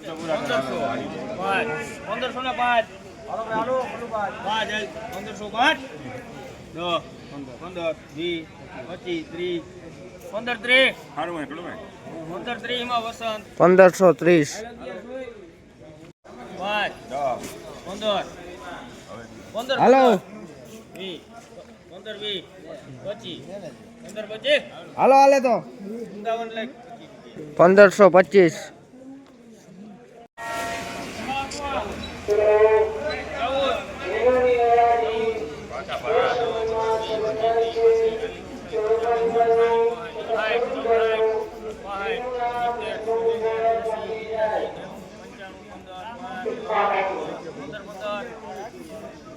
પાંચ પાંચ હાલ. પંદરસો પાંચ દસ પંદર વીસ પચીસ ત્રીસ પંદર ત્રીસ પંદર ત્રીસ વસંત પંદરસો ત્રીસ પાંચ પંદર પંદર હાલો. વીસ પંદર પંદર પચીસ હાલો, હાલે તો પંદરસો પચીસ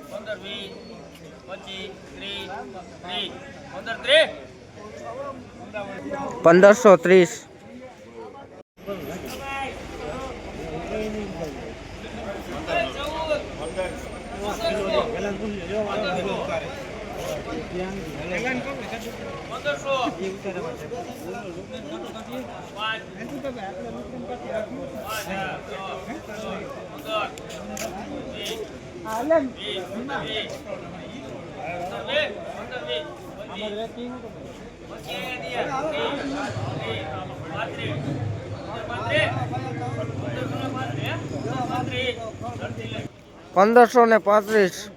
પંદર વીસ પચીસ ત્રીસ પંદર ત્રીસ પંદરસો ત્રીસ. પંદરસો પાંચ પંદરસો ને પાંત્રીસ સુપરો ભાઈ કટકડો હાલમાં દી આવ્યા જવું તો ત્યાં લઈ હા ને હાઈટ ચૌદ હાઈટ હલો હર્ષભાઈ હાઈટ પાંહાઈટ સિત્તેર પાંહાઈટ ચૌદ ને પાંત્રીસ.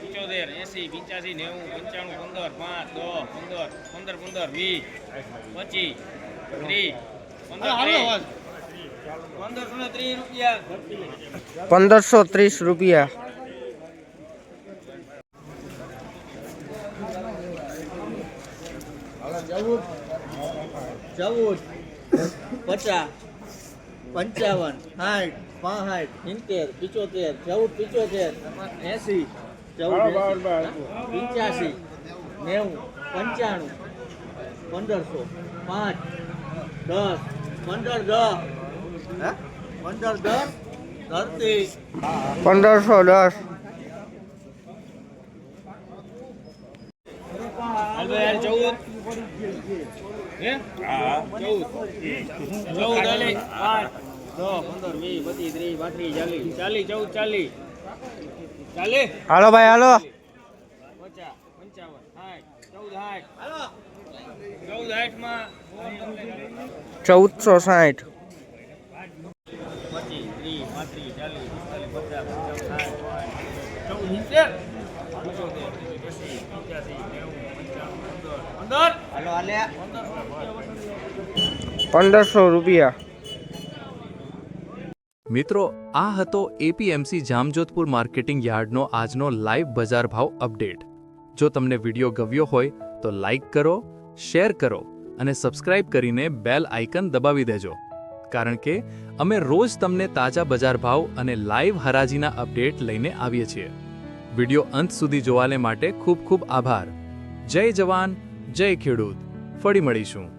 પિચોતેર એસી પંચ્યાસી નેવું પંચાણું પંદર પાંચ દસ પંદર પંદર પંદર, વીસ, પચીસ પંદરસો ત્રીસ રૂપિયા. ચૌદ પચાસ પંચાવન સાઠ પાસઠ સિત્તેર પિચોતેર ચૌદ પિચોતેર એસી ચૌદ પંચ્યાસી નેવું પંચાણું પંદરસો પાંચ દસ પંદર દસ હે પંદર દસ ધરતી પંદરસો દસ હાલ ભાઈ હાલ ચૌદ હે ચૌદ ચૌદ હાલે પાંચ દસ પંદર વીસ પચીસ ત્રીસ પાંત્રીસ ચાલીસ ચાલીસ ચૌદ ચાલીસ ચાલીસ હાલો ભાઈ હાલો પચાસ પંચાવન સાઠ ચૌદ સાઠ ચૌદ સાઠમાં ચૌદસો સાઠ. પંદરસો રૂપિયા. મિત્રો, આ હતો એપીએમસી જામજોધપુર માર્કેટિંગ યાર્ડનો આજનો લાઈવ બજાર ભાવ અપડેટ. જો તમને વીડિયો ગવ્યો હોય તો લાઈક કરો, શેર કરો અને સબસ્ક્રાઇબ કરીને બેલ આઇકન દબાવી દેજો. કારણ કે અમે રોજ તમને તાજા બજાર ભાવ અને લાઈવ હરાજીના અપડેટ લઈને આવીએ છીએ. વીડિયો અંત સુધી જોવાને માટે ખૂબ ખૂબ આભાર. જય જવાન, જય ખેડૂત. ફરી મળીશું.